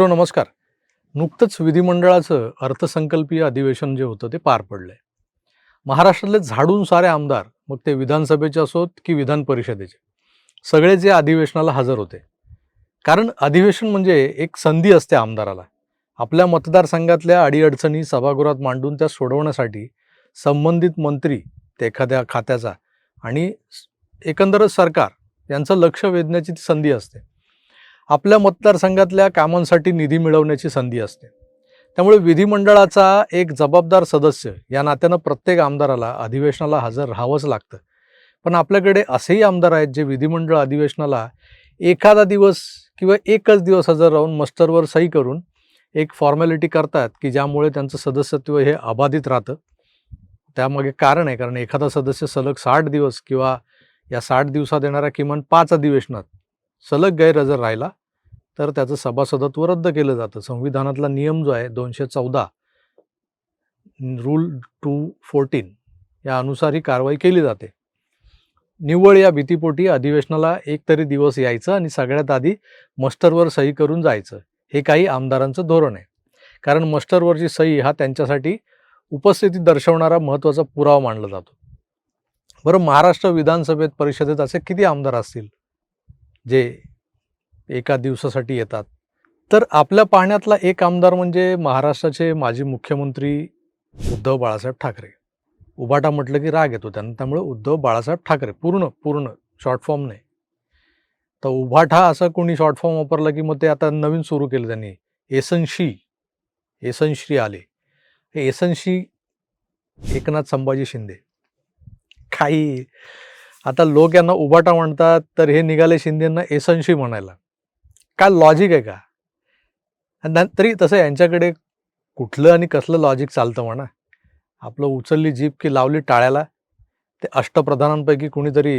मित्रो नमस्कार. नुकतंच विधिमंडळाचं अर्थसंकल्पीय अधिवेशन जे होतं ते पार पडलंय. महाराष्ट्रातले झाडून सारे आमदार मग ते विधानसभेचे असोत की विधान परिषदेचे? सगळे जे अधिवेशनाला हजर होते. कारण अधिवेशन म्हणजे एक संधी असते आमदाराला. आपल्या मतदारसंघातल्या अडीअडचणी सभागृहात मांडून त्या सोडवण्यासाठी संबंधित मंत्री ते एखाद्या खात्याचा आणि एकंदरच सरकार यांचं लक्ष वेधण्याची ती संधी असते. आपल्या मतदारसंघातल्या कामांसाठी निधी मिळवण्याची संधी असते. त्यामुळे विधिमंडळाचा एक जबाबदार सदस्य या नात्यानं प्रत्येक आमदाराला अधिवेशनाला हजर राहावंच लागतं. पण आपल्याकडे असेही आमदार आहेत जे विधिमंडळ अधिवेशनाला एखादा दिवस किंवा एकच दिवस हजर राहून मस्टरवर सही करून एक फॉर्मॅलिटी करतात की ज्यामुळे त्यांचं सदस्यत्व हे अबाधित राहतं. त्यामागे कारण आहे कारण एखादा सदस्य सलग साठ दिवस किंवा या साठ दिवसात येणाऱ्या किमान पाच अधिवेशनात सलग गैरहजर राहिला तर त्याचं सभासदत्व रद्द केलं जातं. संविधानातला नियम जो आहे दोनशे चौदा रूल टू फोर्टीन या अनुसार ही कारवाई केली जाते. निव्वळ या भीतीपोटी अधिवेशनाला एक तरी दिवस यायचं आणि सगळ्यात आधी मस्टरवर सही करून जायचं. हे काही आमदारांचं धोरण आहे. कारण मस्टरवरची सही हा त्यांच्यासाठी उपस्थिती दर्शवणारा महत्त्वाचा पुरावा मानला जातो. बरं महाराष्ट्र विधानसभेत परिषदेत असे किती आमदार असतील? जे एका दिवसासाठी येतात. तर आपल्या पाहण्यातला एक आमदार म्हणजे महाराष्ट्राचे माजी मुख्यमंत्री उद्धव बाळासाहेब ठाकरे. उबाटा म्हटलं की राग येतो त्यांना. त्यामुळे उद्धव बाळासाहेब ठाकरे पूर्ण पूर्ण शॉर्ट फॉर्म नाही. तर उभाठा असं कोणी शॉर्ट फॉर्म वापरला की मग ते आता नवीन सुरू केलं त्यांनी. एसनशी एसनश्री आले. हे एसनशी एकनाथ संभाजी शिंदे. काही आता लोक यांना उबाटा म्हणतात तर हे निघाले शिंदेंना एसनशी म्हणायला. काय लॉजिक आहे का? तरी तसं यांच्याकडे कुठलं आणि कसलं लॉजिक चालतं म्हणा. आपलं उचलली जीप की लावली टाळ्याला ते अष्टप्रधानांपैकी कुणीतरी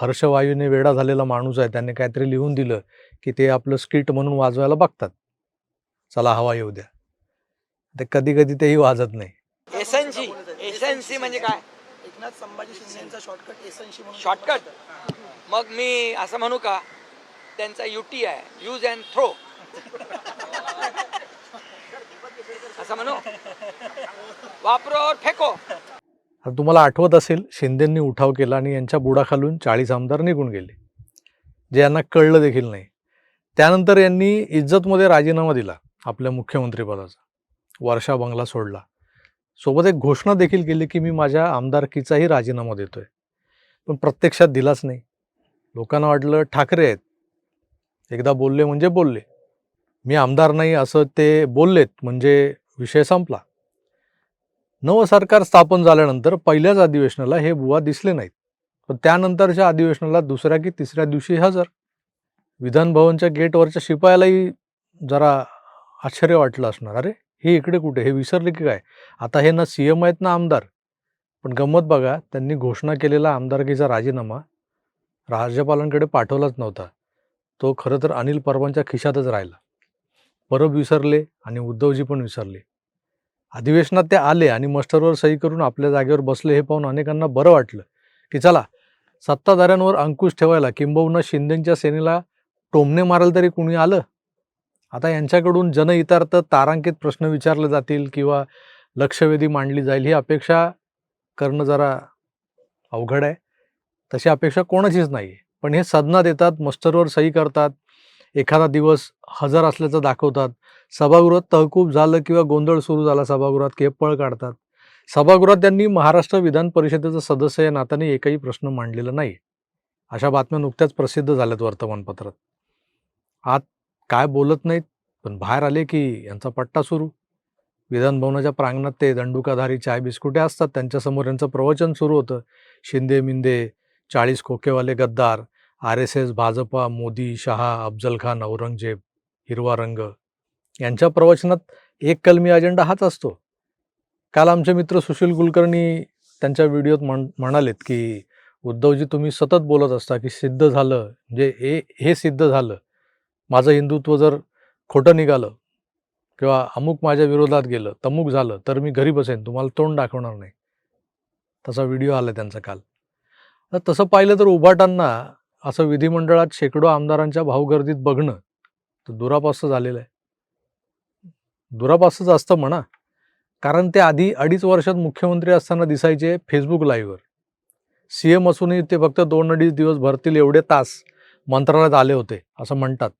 हर्षवायूने वेडा झालेला माणूस आहे त्याने काहीतरी लिहून दिलं की ते आपलं स्किट म्हणून वाजवायला बघतात. चला हवा येऊ द्या. ते कधी कधी तेही वाजत नाही. एसएनसी एसएनसी म्हणजे काय? एकनाथ संभाजी शिंदेचा शॉर्टकट म्हणून शॉर्टकट मग मी असं म्हणू का? त्यांचा युटी आहे. यूज अँड थ्रो असं म्हणू? वापरो और फेको. तुम्हाला आठवत असेल शिंदेंनी उठाव केला आणि यांच्या बुडाखालून चाळीस आमदार निघून गेले जे यांना कळलं देखील नाही. त्यानंतर यांनी इज्जतमध्ये राजीनामा दिला आपल्या मुख्यमंत्रीपदाचा. वर्षा बंगला सोडला. सोबत एक घोषणा देखील केली की मी माझ्या आमदारकीचाही राजीनामा देतोय. पण प्रत्यक्षात दिलाच नाही. लोकांना वाटलं ठाकरे आहेत. एकदा बोलले म्हणजे बोलले. मी आमदार नाही असं ते बोललेत म्हणजे विषय संपला. नवं सरकार स्थापन झाल्यानंतर पहिल्याच अधिवेशनाला हे बुवा दिसले नाहीत. पण त्यानंतरच्या अधिवेशनाला दुसऱ्या की तिसऱ्या दिवशी हजर. विधान भवनच्या गेटवरच्या शिपायालाही जरा आश्चर्य वाटलं असणार. अरे हे इकडे कुठे? हे विसरले की काय? आता हे ना सी एम आहेत ना आमदार. पण गंमत बघा त्यांनी घोषणा केलेला आमदारकीचा राजीनामा राज्यपालांकडे पाठवलाच नव्हता. तो खरं तर अनिल परबांच्या खिशातच राहिला. परब विसरले आणि उद्धवजी पण विसरले. अधिवेशनात ते आले आणि मस्टरवर सही करून आपल्या जागेवर बसले हे पाहून अनेकांना बरं वाटलं की चला सत्ताधाऱ्यांवर अंकुश ठेवायला किंबहुना शिंदेच्या सेनेला टोमणे मारायला तरी कुणी आलं? आता यांच्याकडून जनहितार्थ तारांकित प्रश्न विचारले जातील किंवा लक्षवेधी मांडली जाईल ही अपेक्षा करणं जरा अवघड आहे. तशी अपेक्षा कोणाचीच नाही आहे पण हे सदना देतात मस्टरवर सही करतात एखादा दिवस हजर असल्याचं दाखवतात. सभागृहात तहकूब झालं किंवा गोंधळ सुरू झाला सभागृहात की पळ काढतात. सभागृहात त्यांनी महाराष्ट्र विधान परिषदेचं सदस्य या नात्याने एकही प्रश्न मांडलेला नाही. अशा बातम्या नुकत्याच प्रसिद्ध झाल्यात वर्तमानपत्रात. आत काय बोलत नाहीत पण बाहेर आले की यांचा पट्टा सुरू. विधानभवनाच्या प्रांगणात ते दंडुकाधारी चाय बिस्कुटे असतात त्यांच्यासमोर यांचं प्रवचन सुरू होतं. शिंदे मिंदे चाळीस खोकेवाले गद्दार R S S Bhajpa Modi Shah Afzal Khan Aurangzeb हिरवा रंग यांच्या प्रवचनात एक कलमी अजेंडा हाच असतो. काल आमचे मित्र सुशील कुलकर्णी त्यांच्या व्हिडिओत म्हण म्हणालेत की उद्धवजी तुम्ही सतत बोलत असता की सिद्ध झालं म्हणजे हे हे सिद्ध झालं. माझं हिंदुत्व जर खोटं निघालं किंवा अमुक माझ्या विरोधात गेलं तमुक झालं तर मी घरी बसेन तुम्हाला तोंड दाखवणार नाही. तसा व्हिडिओ आला त्यांचा काल. तसं पाहिलं तर उभाटांना असं विधिमंडळात शेकडो आमदारांच्या भाऊगर्दीत बघणं तर दुरापास्त झालेलं आहे. दुरापासच असतं म्हणा. कारण ते आधी अडीच वर्षात मुख्यमंत्री असताना दिसायचे फेसबुक लाईव्हवर सी एम असूनही ते फक्त दोन अडीच दिवस भरतील एवढे तास मंत्रालयात आले होते असं म्हणतात.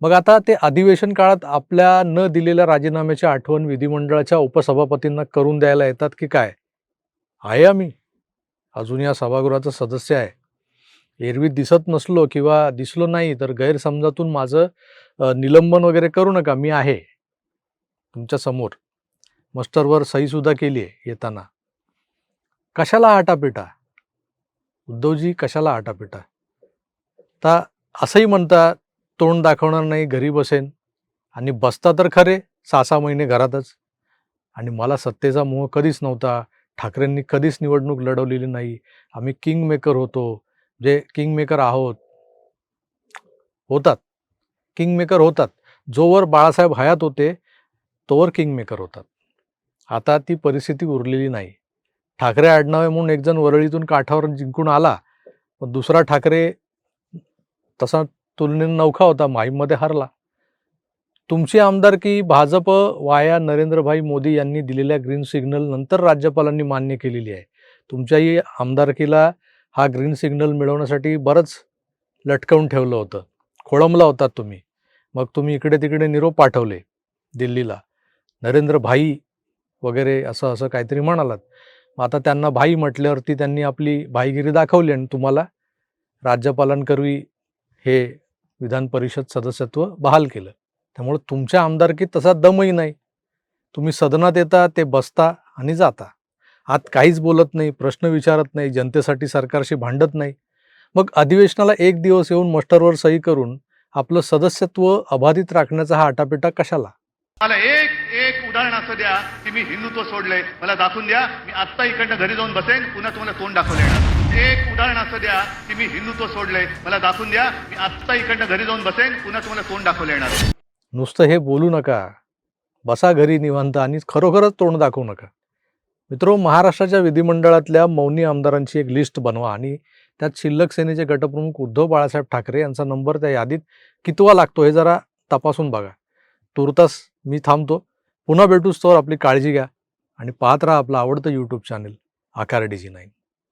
मग आता ते अधिवेशन काळात आपल्या न दिलेल्या राजीनाम्याची आठवण विधिमंडळाच्या उपसभापतींना करून द्यायला येतात की काय? आहे आम्ही. अजून या सभागृहाचा सदस्य आहे. एरवी दिसत नसलो किंवा दिसलो नाही तर गैरसमजातून माझं निलंबन वगैरे करू नका मी आहे. तुमच्यासमोर. मस्टरवर सहीसुद्धा केली आहे येताना. कशाला आटापिटा? उद्धवजी कशाला आटापिटा? आता असंही म्हणता तोंड दाखवणार नाही घरी बसेन. आणि बसता तर खरे सहा सहा महिने घरातच. आणि मला सत्तेचा मोह कधीच नव्हता. ठाकरेंनी कधीच निवडणूक लढवलेली नाही. आम्ही किंग मेकर होतो. जे किंग मेकर आहोत. होतात. किंग मेकर होतात. जोवर बाळासाहेब हयात होते तोवर किंग मेकर होतात. आता ती परिस्थिती उरलेली नाही. ठाकरे आडनावे म्हणून एकजण वरळीतून काठावर जिंकून आला पण दुसरा ठाकरे तसा तुलनेने नौखा होता माहीममध्ये हरला. तुमची आमदारकी भाजप वाया नरेंद्रभाई मोदी यांनी दिलेल्या ग्रीन सिग्नल नंतर राज्यपालांनी मान्य केलेली आहे. तुमच्याही आमदारकीला हा ग्रीन सिग्नल मिळवण्यासाठी बरंच लटकवून ठेवलं होतं. खोळंबला होता तुम्ही. मग तुम्ही इकडे तिकडे निरोप पाठवले दिल्लीला. नरेंद्र भाई वगैरे असं असं काहीतरी म्हणालात. मग आता त्यांना भाई म्हटल्यावरती त्यांनी आपली भाईगिरी दाखवली आणि तुम्हाला राज्यपालांकरवी हे विधान परिषद सदस्यत्व बहाल केलं. त्यामुळे तुमच्या आमदारकीत तसा दमही नाही. तुम्ही सदनात येता ते बसता आणि जाता. आत काहीच बोलत नाही प्रश्न विचारत नाही जनतेसाठी सरकारशी भांडत नाही. मग अधिवेशनाला एक दिवस येऊन मस्टरवर सही करून आपलं सदस्यत्व अबाधित राखण्याचा हा आटापिटा कशाला? मला एक एक उदाहरण असं द्या की मी हिंदुत्व सोडलंय. मला दाखवून द्या मी आत्ता इकडनं घरी जाऊन बसेन पुन्हा तुम्हाला तोंड दाखवलं येणार. एक उदाहरण असं द्या की मी हिंदुत्व सोडलंय. मला दाखवून द्या मी आत्ता इकडनं घरी जाऊन बसेन पुन्हा तुम्हाला तोंड दाखवलं येणार. नुसतं हे बोलू नका. बसा घरी निवांत आणि खरोखरच तोंड दाखवू नका. मित्रो महाराष्ट्राच्या विधिमंडळातल्या मौनी आमदारांची एक लिस्ट बनवा आणि त्यात शिल्लक सेनेचे गटप्रमुख उद्धव बाळासाहेब ठाकरे यांचा नंबर त्या यादीत कितवा लागतो हे जरा तपासून बघा. तुर्तास मी थांबतो. पुन्हा भेटूच तोवर आपली काळजी घ्या आणि पाहत राहा आपलं आवडतं YouTube channel Aakar D G nine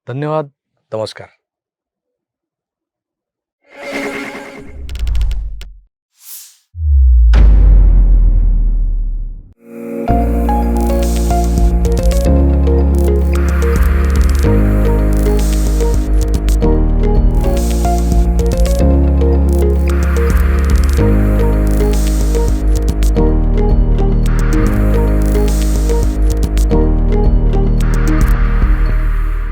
धन्यवाद. नमस्कार.